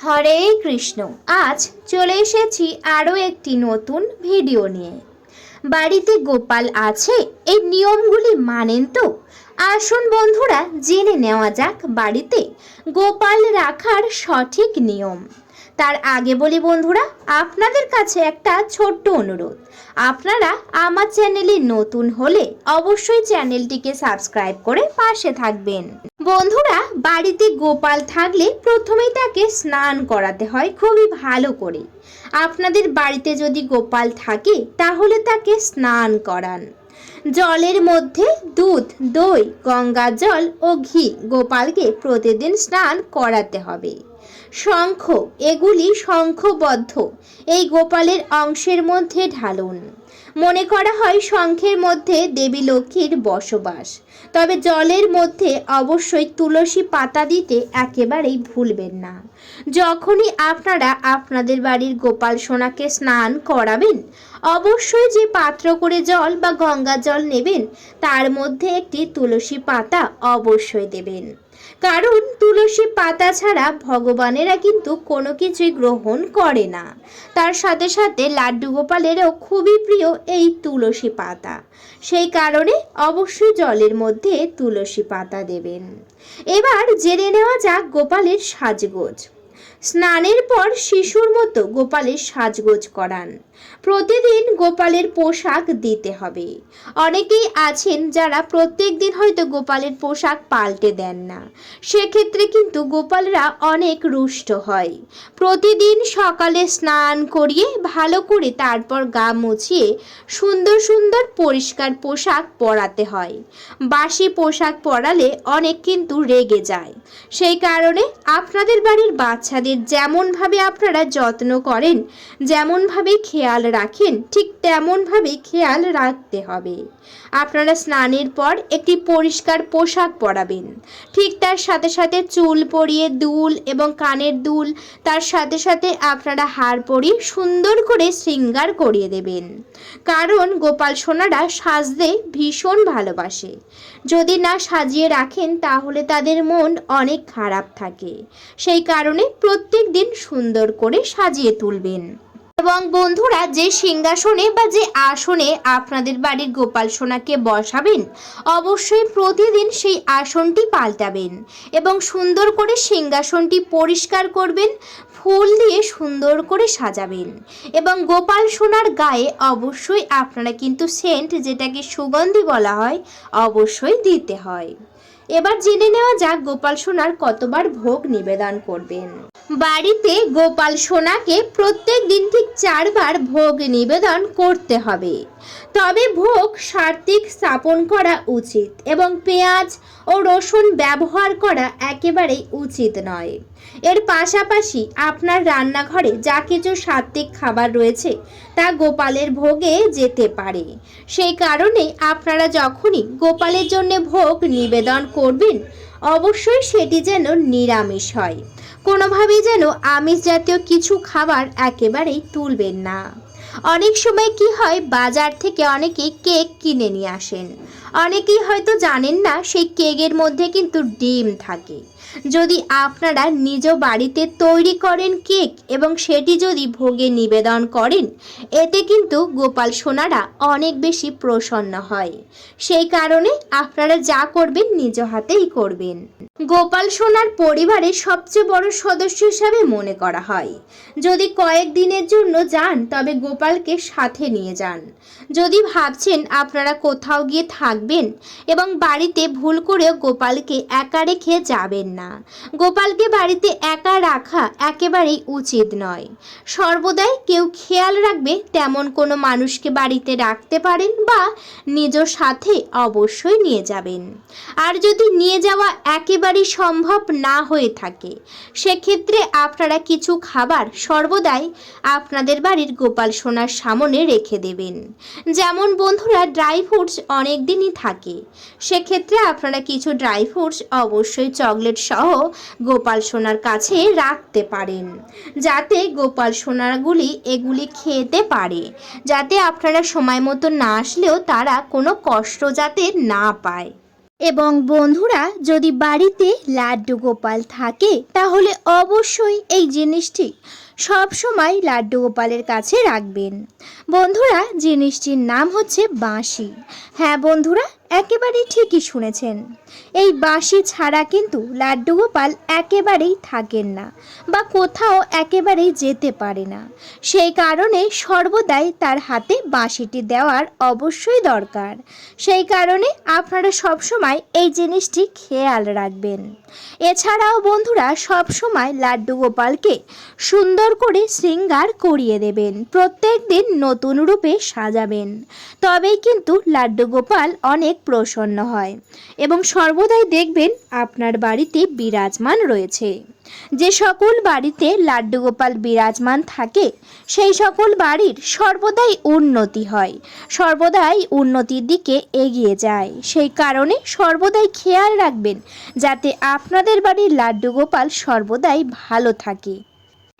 হরে কৃষ্ণ। আজ চলে এসেছি আরও একটি নতুন ভিডিও নিয়ে। বাড়িতে গোপাল আছে, এই নিয়মগুলি মানেন তো? আসুন বন্ধুরা, জেনে নেওয়া যাক বাড়িতে গোপাল রাখার সঠিক নিয়ম। তার আগে বলি বন্ধুরা, আপনাদের কাছে একটা ছোট্ট অনুরোধ। আপনারা আমার চ্যানেলে নতুন হলে অবশ্যই চ্যানেলটিকে সাবস্ক্রাইব করে পাশে থাকবেন। বন্ধুরা, বাড়িতে গোপাল থাকলে প্রথমেই তাকে স্নান করাতে হয় খুবই ভালো করে। আপনাদের বাড়িতে যদি গোপাল থাকে, তাহলে তাকে স্নান করান। জলের মধ্যে দুধ, দই, গঙ্গা জল ও ঘি গোপালকে প্রতিদিন স্নান করাতে হবে। শঙ্খ, এগুলি শঙ্খবদ্ধ। এই গোপালের অংশের মধ্যে ঢালুন। মনে করা হয় শঙ্খের মধ্যে দেবী লক্ষ্মীর বসবাস। তবে জলের মধ্যে অবশ্যই তুলসী পাতা দিতে একেবারেই ভুলবেন না। যখনই আপনারা আপনাদের বাড়ির গোপাল সোনাকে স্নান করাবেন, অবশ্যই যে পাত্র করে জল বা গঙ্গা জল নেবেন, তার মধ্যে একটি তুলসী পাতা অবশ্যই দেবেন। কারণ তুলসী পাতা ছাড়া ভগবানেরা কিন্তু কোনো কিছুই গ্রহণ করে না। তার সাথে সাথে লাড্ডু গোপালেরও খুবই প্রিয় এই তুলসী পাতা। সেই কারণে অবশ্যই জলের মধ্যে তুলসী পাতা দেবেন। এবার জেনে নেওয়া যাক গোপালের সাজগোজ। স্নানের পর শিশুর মতো গোপালের সাজগোজ করান। প্রতিদিন গোপালের পোশাক দিতে হবে। অনেকেই আছেন যারা প্রত্যেক দিন হয়তো গোপালের পোশাক পাল্টে দেন না। সেক্ষেত্রে কিন্তু গোপালরা অনেক রুষ্ট হয়। প্রতিদিন সকালে স্নান করিয়ে ভালো করে তারপর গা মুছিয়ে সুন্দর সুন্দর পরিষ্কার পোশাক পরাতে হয়। বাসি পোশাক পরালে অনেক কিন্তু রেগে যায়। সেই কারণে আপনাদের বাড়ির বাচ্চাদের যেমনভাবে আপনারা যত্ন করেন, যেমনভাবে খেয়াল রাখেন, ঠিক তেমনভাবে খেয়াল রাখতে হবে। আপনারা স্নানের পর একটি পরিষ্কার পোশাক পরাবেন। ঠিক তার সাথে সাথে চুল পরিয়ে দুল এবং কানের দুল, তার সাথে সাথে আপনারা হার পরিয়ে সুন্দর করে শৃঙ্গার করিয়ে দেবেন। কারণ গোপাল সোনারা সাজতে ভীষণ ভালোবাসে। যদি না সাজিয়ে রাখেন, তাহলে তাদের মন অনেক খারাপ থাকে। সেই কারণে প্রত্যেক দিন সুন্দর করে সাজিয়ে তুলবেন। এবং বন্ধুরা, যে সিংহাসনে বা যে আসনে আপনাদের বাড়ির গোপাল সোনাকে বসাবেন, অবশ্যই প্রতিদিন সেই আসনটি পাল্টাবেন এবং সুন্দর করে সিংহাসনটি পরিষ্কার করবেন, ফুল দিয়ে সুন্দর করে সাজাবেন এবং গোপাল সোনার গায়ে অবশ্যই আপনারা কিন্তু সেন্ট, যেটাকে সুগন্ধি বলা হয়, অবশ্যই দিতে হয়। এবার জেনে নেওয়া যাক গোপাল সোনার কতবার ভোগ নিবেদন করবেন। বাড়িতে গোপাল সোনাকে প্রত্যেক দিন ঠিক চারবার ভোগ নিবেদন করতে হবে। তবে ভোগ সার্থিক স্থাপন করা উচিত এবং পেঁয়াজ ও রসুন ব্যবহার করা একেবারেই উচিত নয়। এর পাশাপাশি আপনার রান্নাঘরে যা কিছু সাত্বিক খাবার রয়েছে তা গোপালের ভোগে যেতে পারে। সেই কারণে আপনারা যখনই গোপালের জন্য ভোগ নিবেদন করবেন, অবশ্যই সেটি যেন নিরামিষ হয়। কোনোভাবেই যেন আমিষ জাতীয় কিছু খাবার একেবারেই তুলবেন না। অনেক সময় কি হয়, বাজার থেকে অনেকে কেক কিনে নিয়ে আসেন। অনেকেই হয়তো জানেন না, সেই কেকের মধ্যে কিন্তু ডিম থাকে। যদি আপনারা নিজ বাড়িতে তৈরি করেন কেক এবং সেটি যদি ভোগে নিবেদন করেন, এতে কিন্তু গোপাল সোনারা অনেক বেশি প্রসন্ন হয়। সেই কারণে আপনারা যা করবেন নিজ হাতেই করবেন। গোপাল সোনার পরিবারের সবচেয়ে বড় সদস্য হিসাবে মনে করা হয়। যদি কয়েক দিনের জন্য যান, তবে গোপালকে সাথে নিয়ে যান। যদি ভাবছেন আপনারা কোথাও গিয়ে থাকবেন এবং বাড়িতে ভুল করেও গোপালকে একা রেখে যাবেন না গোপালকে বাড়িতে একা রাখা একেবারেই উচিত নয়। সর্বদাই কেউ খেয়াল রাখবে তেমন কোনো মানুষকে বাড়িতে রাখতে পারেন বা নিজ সাথে অবশ্যই নিয়ে যাবেন। আর যদি নিয়ে যাওয়া একেবারেই সম্ভব না হয়ে থাকে, সেক্ষেত্রে আপনারা কিছু খাবার সর্বদাই আপনাদের বাড়ির গোপাল সোনার সামনে রেখে দেবেন। যেমন বন্ধুরা, ড্রাই ফ্রুটস অনেক দিনই থাকে। সেক্ষেত্রে আপনারা কিছু ড্রাই ফ্রুটস অবশ্যই চকলেট সহ গোপাল সোনার কাছে রাখতে পারেন। যাতে গোপাল সোনাগুলি এগুলি খেতে পারে। যাতে আপনারা সময় মতো না আসলেও তারা কোনো কষ্ট যাতে না পায়। এবং বন্ধুরা, যদি বাড়িতে লাড্ডু গোপাল থাকে, তাহলে অবশ্যই এই জিনিসটি সব সময় লাড্ডু গোপালের কাছে রাখবেন। বন্ধুরা, জিনিসটির নাম হচ্ছে বাঁশি। হ্যাঁ বন্ধুরা একেবারেই ঠিকই শুনেছেন। এই বাঁশি ছাড়া কিন্তু লাড্ডু গোপাল একেবারেই থাকেন না বা কোথাও একেবারেই যেতে পারে না। সেই কারণে সর্বদাই তার হাতে বাঁশিটি দেওয়ার অবশ্যই দরকার। সেই কারণে আপনারা সবসময় এই জিনিসটি খেয়াল রাখবেন। এছাড়াও বন্ধুরা সবসময় লাড্ডু গোপালকে সুন্দর করে শৃঙ্গার করিয়ে দেবেন, প্রত্যেক দিন নতুন রূপে সাজাবেন। তবেই কিন্তু লাড্ডু গোপাল অনেক প্রসন্ন হয় এবং সর্বদাই দেখবেন আপনার বাড়িতে বিরাজমান রয়েছে। যে সকল বাড়িতে লাড্ডু গোপাল বিরাজমান থাকে, সেই সকল বাড়ির সর্বদাই উন্নতি হয়, সর্বদাই উন্নতির দিকে এগিয়ে যায়। সেই কারণে সর্বদাই খেয়াল রাখবেন, যাতে আপনাদের বাড়ির লাড্ডু গোপাল সর্বদাই ভালো থাকে।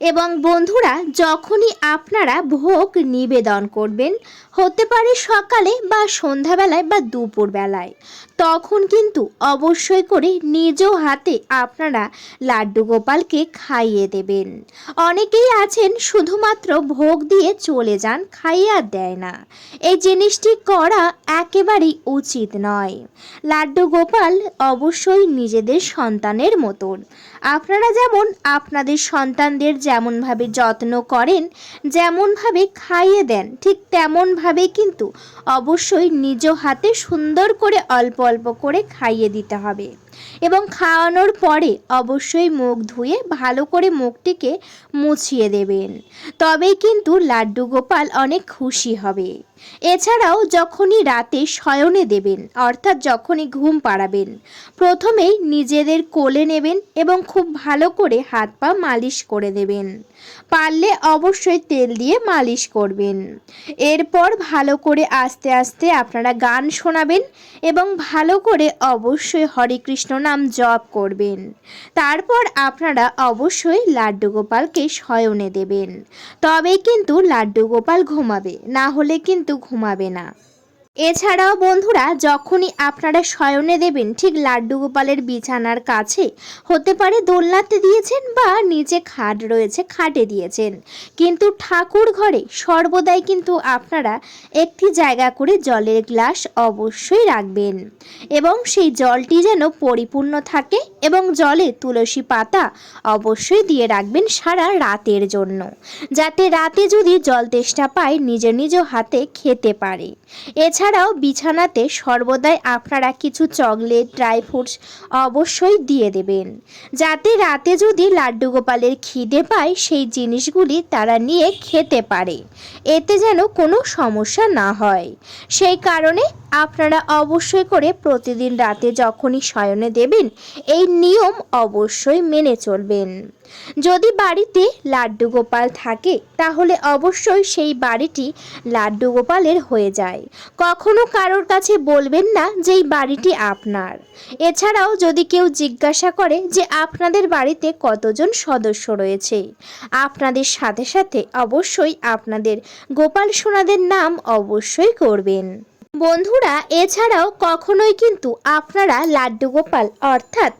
এবং বন্ধুরা, যখনই আপনারা ভোগ নিবেদন করবেন, হতে পারে সকালে বা সন্ধ্যাবেলায় বা দুপুরবেলায়, তখন কিন্তু অবশ্যই করে নিজ হাতে আপনারা লাড্ডু গোপালকে খাইয়ে দেবেন। অনেকেই আছেন শুধুমাত্র ভোগ দিয়ে চলে যান, খাইয়ে আর দেয় না। এই জিনিসটি করা একেবারেই উচিত নয়। লাড্ডু গোপাল অবশ্যই নিজেদের সন্তানের মতন। আপনারা যেমন আপনাদের সন্তানদের যেমনভাবে যত্ন করেন, যেমনভাবে খাইয়ে দেন, ঠিক তেমনভাবে কিন্তু অবশ্যই নিজ হাতে সুন্দর করে অল্প অল্প করে খাইয়ে দিতে হবে। এবং খাওয়ানোর পরে অবশ্যই মুখ ধুয়ে ভালো করে মুখটিকে মুছিয়ে দেবেন। তবেই কিন্তু লাড্ডু গোপাল অনেক খুশি হবে। এছাড়াও যখনই রাতে শয়নে দেবেন, অর্থাৎ যখনই ঘুম পাড়াবেন, প্রথমেই নিজেদের কোলে নেবেন এবং খুব ভালো করে হাত পা মালিশ করে দেবেন। পারলে অবশ্যই তেল দিয়ে মালিশ করবেন। এরপর ভালো করে আস্তে আস্তে আপনারা গান শোনাবেন এবং ভালো করে অবশ্যই হরে কৃষ্ণ নাম জপ করবেন। তারপর আপনারা অবশ্যই লাড্ডু গোপালকে শয়নে দেবেন। তবেই কিন্তু লাড্ডু গোপাল ঘুমাবে, না হলে কিন্তু ঘুমাবে না। এছাড়াও বন্ধুরা, যখনই আপনারা শয়নে দেবেন, ঠিক লাড্ডু গোপালের বিছানার কাছে, হতে পারে দোলনাতে দিয়েছেন বা নিচে খাট রয়েছে, খাটে দিয়েছেন। কিন্তু ঠাকুর ঘরে সর্বদাই কিন্তু আপনারা একটি জায়গা করে জলের গ্লাস অবশ্যই রাখবেন। এবং সেই জলটি যেন পরিপূর্ণ থাকে এবং জলে তুলসী পাতা অবশ্যই দিয়ে রাখবেন সারা রাতের জন্য। যাতে রাতে যদি জল তেষ্টা পায়, নিজ নিজ হাতে খেতে পারে। এছাড়াও বিছানাতে সর্বদাই আপনারা কিছু চকলেট, ড্রাই ফ্রুটস অবশ্যই দিয়ে দেবেন। যাতে রাতে যদি লাড্ডু গোপালের খিদে পায়, সেই জিনিসগুলি তারা নিয়ে খেতে পারে। এতে যেন কোনো সমস্যা না হয়। সেই কারণে আপনারা অবশ্যই করে প্রতিদিন রাতে যখনই শয়নে দেবেন, এই নিয়ম অবশ্যই মেনে চলবেন। যদি বাড়িতে লাড্ডু গোপাল থাকে, তাহলে অবশ্যই সেই বাড়িটি লাড্ডু গোপালের হয়ে যায়। কখনো কারোর কাছে বলবেন না যে এই বাড়িটি আপনার। এছাড়াও যদি কেউ জিজ্ঞাসা করে যে আপনাদের বাড়িতে কতজন সদস্য রয়েছে, আপনাদের সাথে সাথে অবশ্যই আপনাদের গোপাল সোনাদের নাম অবশ্যই করবেন। বন্ধুরা, এছাড়াও কখনোই কিন্তু আপনারা লাড্ডু গোপাল, অর্থাৎ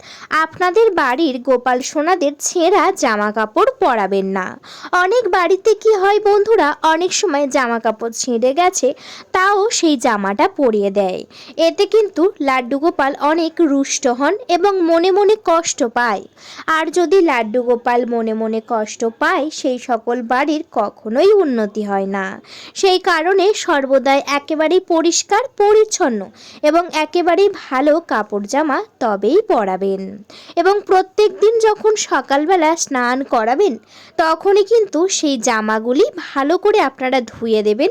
আপনাদের বাড়ির গোপাল সোনাদের ছেঁড়া জামা কাপড় পরাবেন না। অনেক বাড়িতে কি হয় বন্ধুরা, অনেক সময় জামা কাপড় ছিঁড়ে গেছে, তাও সেই জামাটা পরিয়ে দেয়। এতে কিন্তু লাড্ডু গোপাল অনেক রুষ্ট হন এবং মনে মনে কষ্ট পায়। আর যদি লাড্ডু গোপাল মনে মনে কষ্ট পায়, সেই সকল বাড়ির কখনোই উন্নতি হয় না। সেই কারণে সর্বদাই একেবারেই পরিষ্কার পরিচ্ছন্ন এবং একেবারেই ভালো কাপড় জামা তবেই পরাবেন। এবং প্রত্যেক দিন যখন সকালবেলা স্নান করাবেন, তখনই কিন্তু সেই জামাগুলি ভালো করে আপনারা ধুয়ে দেবেন।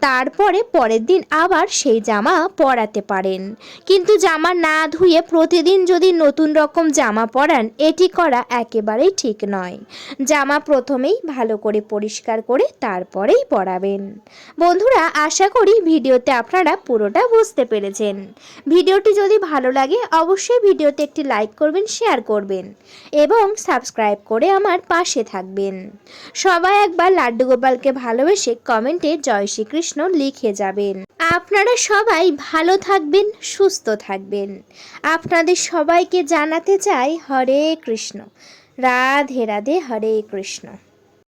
তারপরে পরের দিন আবার সেই জামা পরাতে পারেন। কিন্তু জামা না ধুয়ে প্রতিদিন যদি নতুন রকম জামা পরান, এটি করা একেবারেই ঠিক নয়। জামা প্রথমেই ভালো করে পরিষ্কার করে তারপরেই পরাবেন। বন্ধুরা, আশা করি ভিডিওতে আপনারা পুরোটা বুঝতে পেরেছেন। ভিডিওটি যদি ভালো লাগে, অবশ্যই ভিডিওতে একটি লাইক করবেন, শেয়ার করবেন এবং সাবস্ক্রাইব করে আমার পাশে থাকবেন। সবাই একবার লাড্ডু গোপালকে ভালোবেসে কমেন্টে জয় শ্রীকৃষ্ণ কৃষ্ণ লিখে যাবেন। আপনারা সবাই ভালো থাকবেন, সুস্থ থাকবেন। আপনাদের সবাইকে জানাতে চাই হরে কৃষ্ণ। রাধে রাধে, হরে কৃষ্ণ।